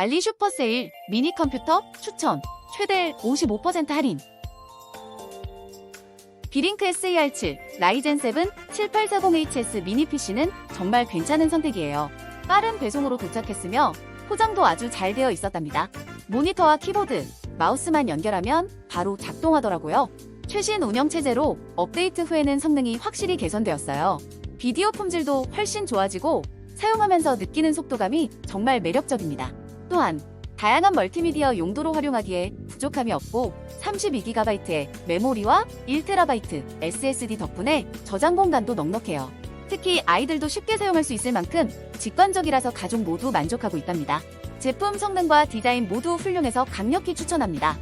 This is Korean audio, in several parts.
알리 슈퍼세일 미니 컴퓨터 추천 최대 55% 할인 비링크 SER7 라이젠 7 7840HS 미니 PC는 정말 괜찮은 선택이에요. 빠른 배송으로 도착했으며 포장도 아주 잘 되어 있었답니다. 모니터와 키보드, 마우스만 연결하면 바로 작동하더라고요. 최신 운영체제로 업데이트 후에는 성능이 확실히 개선되었어요. 비디오 품질도 훨씬 좋아지고 사용하면서 느끼는 속도감이 정말 매력적입니다. 또한 다양한 멀티미디어 용도로 활용하기에 부족함이 없고 32GB의 메모리와 1TB SSD 덕분에 저장 공간도 넉넉해요. 특히 아이들도 쉽게 사용할 수 있을 만큼 직관적이라서 가족 모두 만족하고 있답니다. 제품 성능과 디자인 모두 훌륭해서 강력히 추천합니다.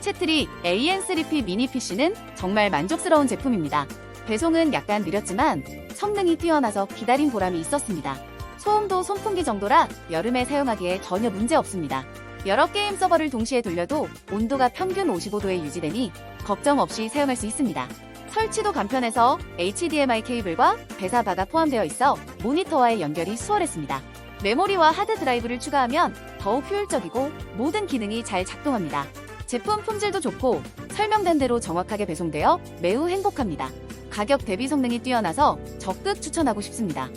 채트리 AN3P 미니 PC는 정말 만족스러운 제품입니다. 배송은 약간 느렸지만 성능이 뛰어나서 기다린 보람이 있었습니다. 소음도 선풍기 정도라 여름에 사용하기에 전혀 문제 없습니다. 여러 게임 서버를 동시에 돌려도 온도가 평균 55도에 유지되니 걱정 없이 사용할 수 있습니다. 설치도 간편해서 HDMI 케이블과 배사바가 포함되어 있어 모니터와의 연결이 수월했습니다. 메모리와 하드 드라이브를 추가하면 더욱 효율적이고 모든 기능이 잘 작동합니다. 제품 품질도 좋고 설명된 대로 정확하게 배송되어 매우 행복합니다. 가격 대비 성능이 뛰어나서 적극 추천하고 싶습니다.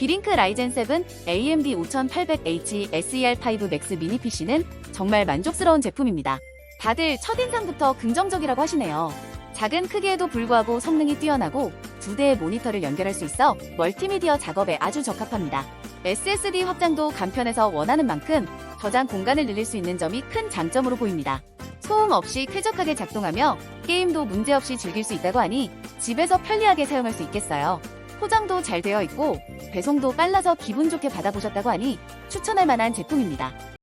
비링크 라이젠 7 AMD 5800H SER5 Max 미니 PC는 정말 만족스러운 제품입니다. 다들 첫인상부터 긍정적이라고 하시네요. 작은 크기에도 불구하고 성능이 뛰어나고 두 대의 모니터를 연결할 수 있어 멀티미디어 작업에 아주 적합합니다. SSD 확장도 간편해서 원하는 만큼 저장 공간을 늘릴 수 있는 점이 큰 장점으로 보입니다. 소음 없이 쾌적하게 작동하며 게임도 문제없이 즐길 수 있다고 하니 집에서 편리하게 사용할 수 있겠어요. 포장도 잘 되어 있고 배송도 빨라서 기분 좋게 받아보셨다고 하니 추천할 만한 제품입니다.